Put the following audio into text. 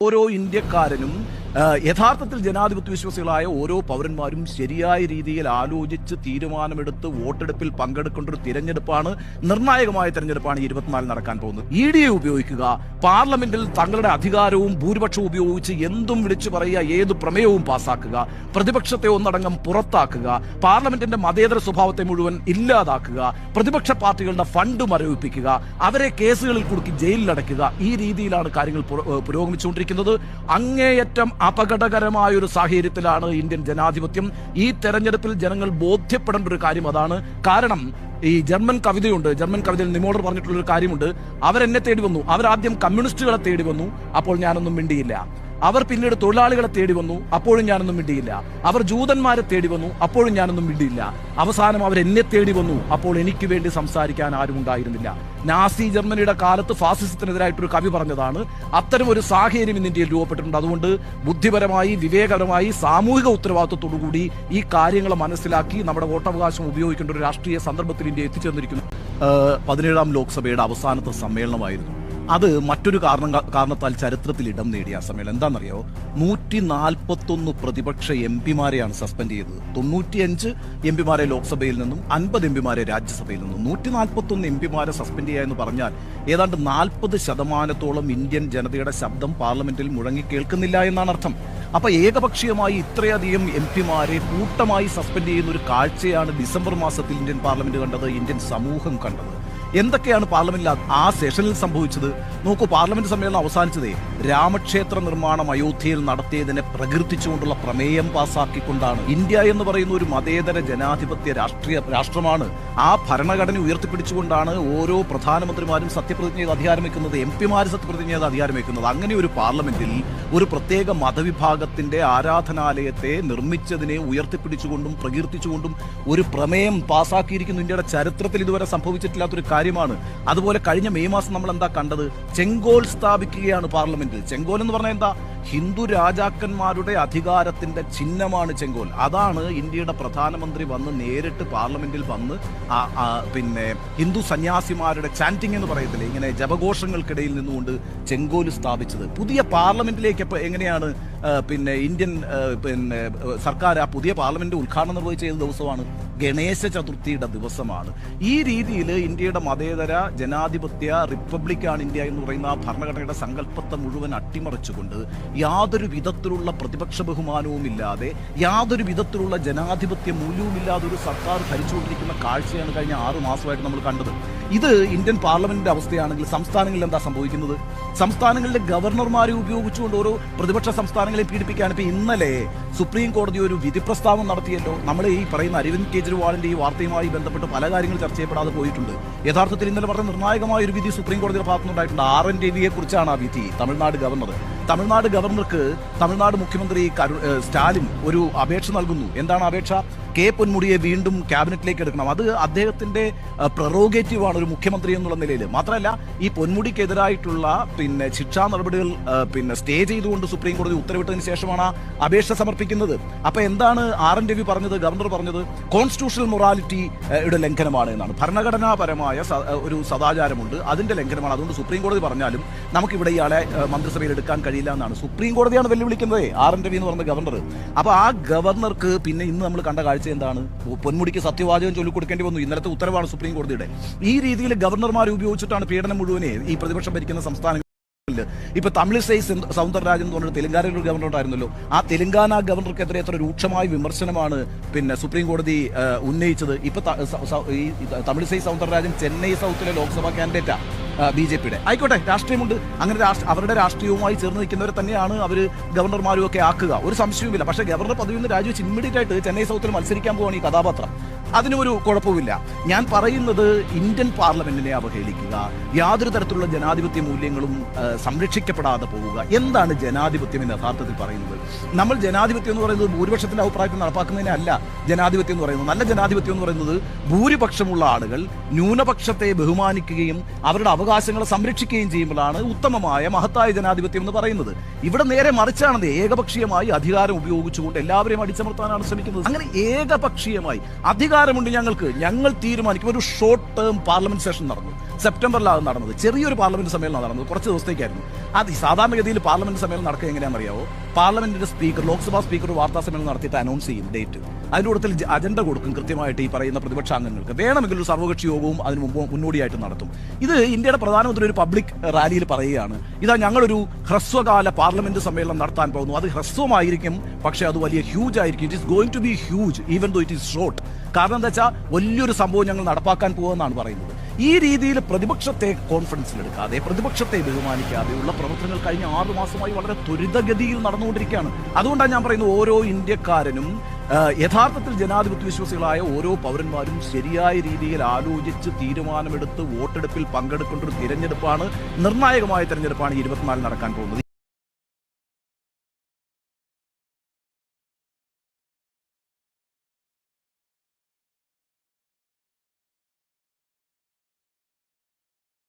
ഓരോ ഇന്ത്യക്കാരനും യഥാർത്ഥത്തിൽ ജനാധിപത്യ വിശ്വാസികളായ ഓരോ പൗരന്മാരും ശരിയായ രീതിയിൽ ആലോചിച്ച് തീരുമാനമെടുത്ത് വോട്ടെടുപ്പിൽ പങ്കെടുക്കേണ്ട ഒരു തിരഞ്ഞെടുപ്പാണ് നിർണായകമായ തിരഞ്ഞെടുപ്പാണ് ഇരുപത്തിനാല് നടക്കാൻ പോകുന്നത്. ഇ ഡി എ ഉപയോഗിക്കുക പാർലമെന്റിൽ തങ്ങളുടെ അധികാരവും ഭൂരിപക്ഷവും ഉപയോഗിച്ച് എന്തും വിളിച്ചു പറയുക ഏത് പ്രമേയവും പാസാക്കുക പ്രതിപക്ഷത്തെ ഒന്നടങ്കം പുറത്താക്കുക പാർലമെന്റിന്റെ മതേതര സ്വഭാവത്തെ മുഴുവൻ ഇല്ലാതാക്കുക പ്രതിപക്ഷ പാർട്ടികളുടെ ഫണ്ട് മരവിപ്പിക്കുക അവരെ കേസുകളിൽ കുടുക്കി ജയിലിലടയ്ക്കുക ഈ രീതിയിലാണ് കാര്യങ്ങൾ പുരോഗമിച്ചുകൊണ്ടിരിക്കുന്നത്. അങ്ങേയറ്റം അപകടകരമായ ഒരു സാഹചര്യത്തിലാണ് ഇന്ത്യൻ ജനാധിപത്യം. ഈ തെരഞ്ഞെടുപ്പിൽ ജനങ്ങൾ ബോധ്യപ്പെടേണ്ട ഒരു കാര്യം അതാണ്. കാരണം ഈ ജർമ്മൻ കവിതയുണ്ട്. ജർമ്മൻ കവിതയിൽ നിമോഡർ പറഞ്ഞിട്ടുള്ള ഒരു കാര്യമുണ്ട്. അവരെന്നെ തേടി വന്നു. അവരാദ്യം കമ്മ്യൂണിസ്റ്റുകളെ തേടി വന്നു. അപ്പോൾ ഞാനൊന്നും മിണ്ടിയില്ല. അവർ പിന്നീട് തൊഴിലാളികളെ തേടി വന്നു അപ്പോഴും ഞാനൊന്നും മിണ്ടിയില്ല. അവർ ജൂതന്മാരെ തേടി വന്നു അപ്പോഴും ഞാനൊന്നും മിണ്ടിയില്ല. അവസാനം അവർ എന്നെ തേടി വന്നു അപ്പോൾ എനിക്ക് വേണ്ടി സംസാരിക്കാൻ ആരും ഉണ്ടായിരുന്നില്ല. നാസി ജർമ്മനിയുടെ കാലത്ത് ഫാസിസത്തിനെതിരായിട്ടൊരു കവി പറഞ്ഞതാണ് അത്തരം ഒരു സാഹചര്യം ഇന്ത്യയിൽ രൂപപ്പെട്ടിട്ടുണ്ട്. അതുകൊണ്ട് ബുദ്ധിപരമായി വിവേകപരമായി സാമൂഹിക ഉത്തരവാദിത്വത്തോടുകൂടി ഈ കാര്യങ്ങൾ മനസ്സിലാക്കി നമ്മുടെ വോട്ടവകാശം ഉപയോഗിക്കേണ്ട ഒരു രാഷ്ട്രീയ സന്ദർഭത്തിൽ ഇന്ത്യ എത്തിച്ചേർന്നിരിക്കുന്നു. പതിനേഴാം ലോക്സഭയുടെ അവസാനത്തെ സമ്മേളനമായിരുന്നു. അത് മറ്റൊരു കാരണം കാരണത്താൽ ചരിത്രത്തിൽ ഇടം നേടിയ ആ എന്താണെന്നറിയോ? നൂറ്റി നാൽപ്പത്തൊന്ന് പ്രതിപക്ഷ എം പിമാരെയാണ് സസ്പെൻഡ് ചെയ്തത്. തൊണ്ണൂറ്റിയഞ്ച് എം പിമാരെ ലോക്സഭയിൽ നിന്നും അൻപത് എം പിമാരെ രാജ്യസഭയിൽ നിന്നും. നൂറ്റി നാൽപ്പത്തൊന്ന് എം പിമാരെ സസ്പെൻഡ് ചെയ്യുക എന്ന് പറഞ്ഞാൽ ഏതാണ്ട് നാൽപ്പത് ശതമാനത്തോളം ഇന്ത്യൻ ജനതയുടെ ശബ്ദം പാർലമെന്റിൽ മുഴങ്ങി കേൾക്കുന്നില്ല എന്നാണ് അർത്ഥം. അപ്പൊ ഏകപക്ഷീയമായി ഇത്രയധികം എം പിമാരെ കൂട്ടമായി സസ്പെൻഡ് ചെയ്യുന്ന ഒരു കാഴ്ചയാണ് ഡിസംബർ മാസത്തിൽ ഇന്ത്യൻ പാർലമെന്റ് കണ്ടത് ഇന്ത്യൻ സമൂഹം കണ്ടത്. എന്തൊക്കെയാണ് പാർലമെന്റിൽ ആ- സെഷനിൽ സംഭവിച്ചത്? നോക്കൂ പാർലമെന്റ് സമ്മേളനം അവസാനിച്ചതേ. രാമക്ഷേത്ര നിർമ്മാണം അയോധ്യയിൽ നടത്തിയതിനെ പ്രകീർത്തിച്ചുകൊണ്ടുള്ള പ്രമേയം പാസാക്കിക്കൊണ്ടാണ് ഇന്ത്യ എന്ന് പറയുന്ന ഒരു മതേതര ജനാധിപത്യ രാഷ്ട്രീയ രാഷ്ട്രമാണ് ആ ഭരണഘടന ഉയർത്തിപ്പിടിച്ചുകൊണ്ടാണ് ഓരോ പ്രധാനമന്ത്രിമാരും സത്യപ്രതിജ്ഞ ചെയ്ത് അധികാരം വയ്ക്കുന്നത് എം പിമാർ സത്യപ്രതിജ്ഞ ചെയ്ത് അധികാരം വയ്ക്കുന്നത് അങ്ങനെ ഒരു പാർലമെന്റിൽ ഒരു പ്രത്യേക മതവിഭാഗത്തിന്റെ ആരാധനാലയത്തെ നിർമ്മിച്ചതിനെ ഉയർത്തിപ്പിടിച്ചുകൊണ്ടും പ്രകീർത്തിച്ചുകൊണ്ടും ഒരു പ്രമേയം പാസാക്കിയിരിക്കുന്നു. ഇന്ത്യയുടെ ചരിത്രത്തിൽ ഇതുവരെ സംഭവിച്ചിട്ടില്ലാത്തൊരു കാര്യമാണ്. അതുപോലെ കഴിഞ്ഞ മെയ് മാസം നമ്മൾ എന്താ കണ്ടത്? ചെങ്കോൽ സ്ഥാപിക്കുകയാണ് പാർലമെന്റിൽ ചെങ്കോൽ എന്ന് പറഞ്ഞാൽ എന്താ? ഹിന്ദു രാജാക്കന്മാരുടെ അധികാരത്തിന്റെ ചിഹ്നമാണ് ചെങ്കോൽ. അതാണ് ഇന്ത്യയുടെ പ്രധാനമന്ത്രി വന്ന് നേരിട്ട് പാർലമെന്റിൽ വന്ന് പിന്നെ ഹിന്ദു സന്യാസിമാരുടെ ചാന്റിങ് എന്ന് പറയത്തില്ലേ? ഇങ്ങനെ ജപഘോഷങ്ങൾക്കിടയിൽ നിന്നുകൊണ്ട് ചെങ്കോൽ സ്ഥാപിച്ചത്. പുതിയ പാർലമെന്റിലേക്ക് എങ്ങനെയാണ് പിന്നെ ഇന്ത്യൻ പിന്നെ സർക്കാർ ആ പുതിയ പാർലമെന്റ് ഉദ്ഘാടനം നിർവഹിച്ച ഏത് ദിവസമാണ്? ഗണേശ ചതുർത്ഥിയുടെ ദിവസമാണ്. ഈ രീതിയിൽ ഇന്ത്യയുടെ മതേതര ജനാധിപത്യ റിപ്പബ്ലിക്കാണ് ഇന്ത്യ എന്ന് പറയുന്ന ആ ഭരണഘടനയുടെ സങ്കല്പത്തെ മുഴുവൻ അട്ടിമറിച്ചുകൊണ്ട് യാതൊരു വിധത്തിലുള്ള പ്രതിപക്ഷ ബഹുമാനവും ഇല്ലാതെ യാതൊരു വിധത്തിലുള്ള ജനാധിപത്യ മൂല്യവുമില്ലാതെ ഒരു സർക്കാർ ഭരിച്ചുകൊണ്ടിരിക്കുന്ന കാഴ്ചയാണ് കഴിഞ്ഞ ആറു മാസമായിട്ട് നമ്മൾ കണ്ടത്. ഇത് ഇന്ത്യൻ പാർലമെന്റിന്റെ അവസ്ഥയാണെങ്കിൽ സംസ്ഥാനങ്ങളിൽ എന്താ സംഭവിക്കുന്നത്? സംസ്ഥാനങ്ങളിലെ ഗവർണർമാരെ ഉപയോഗിച്ചുകൊണ്ട് ഓരോ പ്രതിപക്ഷ സംസ്ഥാനങ്ങളെ പീഡിപ്പിക്കാൻ ഇപ്പൊ ഇന്നലെ സുപ്രീം കോടതി ഒരു വിധി പ്രസ്താവം നടത്തിയല്ലോ. നമ്മൾ ഈ പറയുന്ന അരവിന്ദ് കെജ്രിവാളിന്റെ ഈ വാർത്തയുമായി ബന്ധപ്പെട്ട് പല കാര്യങ്ങൾ ചർച്ച ചെയ്യപ്പെടാതെ പോയിട്ടുണ്ട്. യഥാർത്ഥത്തിൽ ഇന്നലെ പറഞ്ഞ നിർണായകമായ ഒരു വിധി സുപ്രീം കോടതിയുടെ ഭാഗത്തുനിന്നുണ്ടായിട്ടുണ്ട് ആർ എൻ രവിയെ കുറിച്ചാണ് ആ വിധി. തമിഴ്നാട് ഗവർണർ. തമിഴ്നാട് ഗവർണർക്ക് തമിഴ്നാട് മുഖ്യമന്ത്രി സ്റ്റാലിൻ ഒരു അപേക്ഷ നൽകുന്നു. എന്താണ് അപേക്ഷ? കെ പൊന്മുടിയെ വീണ്ടും ക്യാബിനറ്റിലേക്ക് എടുക്കണം. അത് അദ്ദേഹത്തിന്റെ പ്രൊറോഗേറ്റീവാണ് ഒരു മുഖ്യമന്ത്രി എന്നുള്ള നിലയിൽ. മാത്രമല്ല ഈ പൊന്മുടിക്കെതിരായിട്ടുള്ള പിന്നെ ശിക്ഷാ നടപടികൾ പിന്നെ സ്റ്റേ ചെയ്തുകൊണ്ട് സുപ്രീം കോടതി ഉത്തരവിട്ടതിന് ശേഷമാണ് അപേക്ഷ സമർപ്പിക്കുന്നത്. അപ്പൊ എന്താണ് ആർ എൻ രവി പറഞ്ഞത് ഗവർണർ പറഞ്ഞത്? കോൺസ്റ്റിറ്റ്യൂഷണൽ മൊറാലിറ്റി യുടെ ലംഘനമാണ് എന്നാണ്. ഭരണഘടനാപരമായ ഒരു സദാചാരമുണ്ട്. അതിന്റെ ലംഘനമാണ്. അതുകൊണ്ട് സുപ്രീം കോടതി പറഞ്ഞാലും നമുക്കിവിടെ ഇയാളെ മന്ത്രിസഭയിൽ എടുക്കാൻ കഴിയില്ല എന്നാണ്. സുപ്രീം കോടതിയാണ് വെല്ലുവിളിക്കുന്നത്. ആർ എൻ രവി എന്ന് പറഞ്ഞ ഗവർണർ. അപ്പൊ ആ ഗവർണർക്ക് പിന്നെ ഇന്ന് നമ്മൾ കണ്ട കാഴ്ച എന്താണ്? പൊന്മുടിക്ക് സത്യവാചകം ചൊല്ലിക്കൊടുക്കേണ്ടി വന്നു. ഇന്നലത്തെ ഉത്തരവാണ് സുപ്രീം കോടതിയുടെ. ഈ രീതിയിൽ ഗവർണർമാർ ഉപയോഗിച്ചിട്ടാണ് പീഡനം മുഴുവനെ ഈ പ്രതിപക്ഷം ഭരിക്കുന്ന സംസ്ഥാനങ്ങൾ ഇപ്പൊ തമിഴിസൈ സൗന്ദരരാജൻ എന്ന് പറഞ്ഞ തെലങ്കാനയിൽ ഒരു ഗവർണർ ഉണ്ടായിരുന്നല്ലോ. ആ തെലങ്കാന ഗവർണർക്കെതിരെ എത്ര രൂക്ഷമായ വിമർശനമാണ് പിന്നെ സുപ്രീം കോടതി ഉന്നയിച്ചത്. ഇപ്പൊ തമിഴിസൈ സൗന്ദരരാജൻ ചെന്നൈ സൗത്തിലെ ലോക്സഭാ കാൻഡിഡേറ്റാ. ബി ജെ പിയുടെ. ആയിക്കോട്ടെ രാഷ്ട്രീയമുണ്ട്. അങ്ങനെ അവരുടെ രാഷ്ട്രീയവുമായി ചേർന്ന് നിൽക്കുന്നവരെ തന്നെയാണ് അവർ ഗവർണർമാരും ഒക്കെ ആക്കുക. ഒരു സംശയവുമില്ല. പക്ഷേ ഗവർണർ പദവിയിൽ നിന്ന് രാജിവെച്ച് ഇമ്മീഡിയറ്റ് ആയിട്ട് ചെന്നൈ സൗത്തിൽ മത്സരിക്കാൻ പോവാണ് ഈ കഥാപാത്രം. അതിനൊരു കുഴപ്പമില്ല ഞാൻ പറയുന്നത് ഇന്ത്യൻ പാർലമെന്റിനെ അവഹേളിക്കുക യാതൊരു തരത്തിലുള്ള ജനാധിപത്യ മൂല്യങ്ങളും സംരക്ഷിക്കപ്പെടാതെ പോവുക. എന്താണ് ജനാധിപത്യം എന്ന് യഥാർത്ഥത്തിൽ പറയുന്നത്? നമ്മൾ ജനാധിപത്യം എന്ന് പറയുന്നത് ഭൂരിപക്ഷത്തിന്റെ അഭിപ്രായത്തിൽ നടപ്പാക്കുന്നതിനെ അല്ല ജനാധിപത്യം എന്ന് പറയുന്നത്. നല്ല ജനാധിപത്യം എന്ന് പറയുന്നത് ഭൂരിപക്ഷമുള്ള ആളുകൾ ന്യൂനപക്ഷത്തെ ബഹുമാനിക്കുകയും അവരുടെ അവകാശങ്ങളെ സംരക്ഷിക്കുകയും ചെയ്യുമ്പോഴാണ് ഉത്തമമായ മഹത്തായ ജനാധിപത്യം എന്ന് പറയുന്നത്. ഇവിടെ നേരെ മറിച്ചാണത് ഏകപക്ഷീയമായി അധികാരം ഉപയോഗിച്ചുകൊണ്ട് എല്ലാവരെയും അടിച്ചമർത്താനാണ് ശ്രമിക്കുന്നത്. അങ്ങനെ ഏകപക്ഷീയമായി അധികാരം അധികാരമുണ്ട് ഞങ്ങൾക്ക്. ഞങ്ങൾ തീരുമാനിക്കും. ഒരു ഷോർട്ട് ടേം പാർലമെന്റ് സെഷൻ നടന്നു. സെപ്റ്റംബറിലാണ് നടന്നത്. ചെറിയൊരു പാർലമെന്റ് സമ്മേളനം നടന്നത്. കുറച്ച് ദിവസത്തേക്കായിരുന്നു. അത് സാധാരണഗതിയിൽ പാർലമെന്റ് സമ്മേളനം നടക്കുക എങ്ങനെയാണെന്ന് അറിയാവോ? പാർലമെന്റിന്റെ സ്പീക്കർ ലോക്സഭാ സ്പീക്കർ വാർത്താ സമ്മേളനം നടത്തിയിട്ട് അനൗൺസ് ചെയ്യും ഡേറ്റ് അതിന്റെ കൂട്ടത്തിൽ അജണ്ട കൊടുക്കും കൃത്യമായിട്ട് ഈ പറയുന്ന പ്രതിപക്ഷാംഗങ്ങൾക്ക് വേണമെങ്കിൽ ഒരു സർവകക്ഷി യോഗവും അതിന് മുമ്പ് മുന്നോടിയായിട്ട് നടത്തും. ഇത് ഇന്ത്യയുടെ പ്രധാനമന്ത്രി ഒരു പബ്ലിക് റാലിയിൽ പറയുകയാണ്. ഇതാ ഞങ്ങളൊരു ഹ്രസ്വകാല പാർലമെന്റ് സമ്മേളനം നടത്താൻ പോകുന്നു. അത് ഹ്രസ്വമായിരിക്കും പക്ഷേ അത് വലിയ ഹ്യൂജ് ആയിരിക്കും. It is going to be huge even though it is short കാരണം എന്താ വെച്ചാൽ വലിയൊരു സംഭവം ഞങ്ങൾ നടപ്പാക്കാൻ പോകുമെന്നാണ് പറയുന്നത്. ഈ രീതിയിൽ പ്രതിപക്ഷത്തെ കോൺഫിഡൻസിലെടുക്കാതെ പ്രതിപക്ഷത്തെ ബഹുമാനിക്കാതെയുള്ള പ്രവർത്തനങ്ങൾ കഴിഞ്ഞ ആറു മാസമായി വളരെ ത്വരിതഗതിയിൽ നടന്നുകൊണ്ടിരിക്കുകയാണ്. അതുകൊണ്ടാണ് ഞാൻ പറയുന്നത് ഓരോ ഇന്ത്യക്കാരനും യഥാർത്ഥത്തിൽ ജനാധിപത്യ വിശ്വാസികളായ ഓരോ പൗരന്മാരും ശരിയായ രീതിയിൽ ആലോചിച്ച് തീരുമാനമെടുത്ത് വോട്ടെടുപ്പിൽ പങ്കെടുക്കേണ്ട ഒരു തിരഞ്ഞെടുപ്പാണ് നിർണായകമായ തിരഞ്ഞെടുപ്പാണ് ഇരുപത്തിനാലിൽ നടക്കാൻ പോകുന്നത്.